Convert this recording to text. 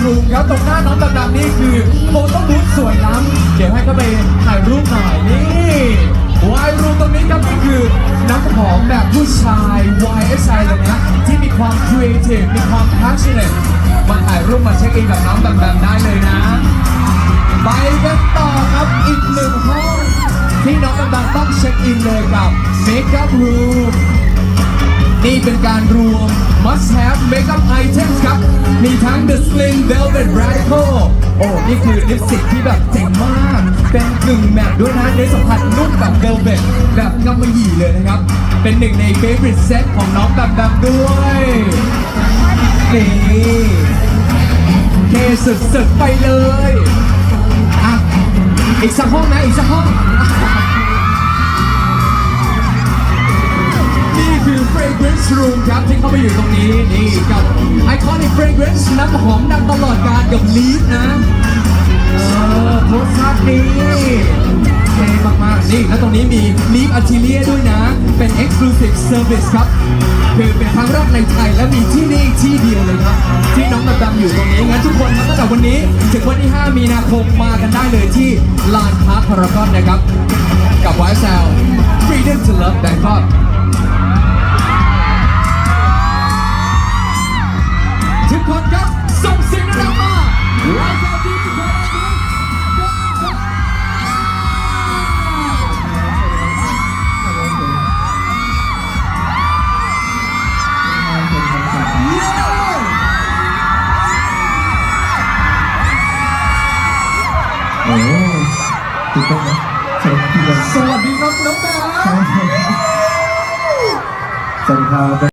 ครับตรงหน้าน้องดำๆนี่คือโฟโต้บูธสวยล้ำเดี๋ยวให้เข้าไปถ่ายรูปหน่อยนี่วายรูมตรงนี้ครับนี่คือน้ำหอมแบบผู้ชาย YSI เลยนะที่มีความครีเอทีฟมีความ passionate มาถ่ายรูปมาเช็คอินกับน้องดำๆได้เลยนะ ไปกันต่อครับอีกหนึ่งห้องที่น้องดำๆต้องเช็คอินเลยกับ Makeup Room นี่เป็นการรวม must have makeup items ครับ มีทั้ง The Slim Velvet Radical โอ้ นี่คือลิปสติกที่แบบเจ๋งมาก เป็นกึ่งแมตต์ด้วยนะในสัมผัสนุ่มแบบ velvet แบบกำมะหยี่เลยนะครับ เป็นหนึ่งใน favorite set ของน้องดำๆด้วยนี่เทสุดๆไปเลย อะ อีกสักห้องนะ อีกสักห้อง fragrance room ครับที่เข้าไปอยู่ตรงนี้นี่กับ iconic fragrance น้ำหอมดังตลอดการกับ leaf นะเออรสชาติดีเท่มากๆนี่แล้วตรงนี้มี leaf atelier ด้วยนะ เป็น exclusive service ครับคือเป็นครั้งแรกในไทยและมีที่นี่ที่เดียวเลยครับ ที่น้องดำอยู่ตรงนี้งั้นทุกคนครับตั้งแต่วันนี้ถึงวันที่ 5 มีนาคมมากันได้เลยที่ลานพาร์คพารากอนนะครับ กับ YSL Freedom to Love Bangkok อ้ตื่นเต้นนะสวัสดีครับสวัสดีครับน้องแบงสวัสดีครับ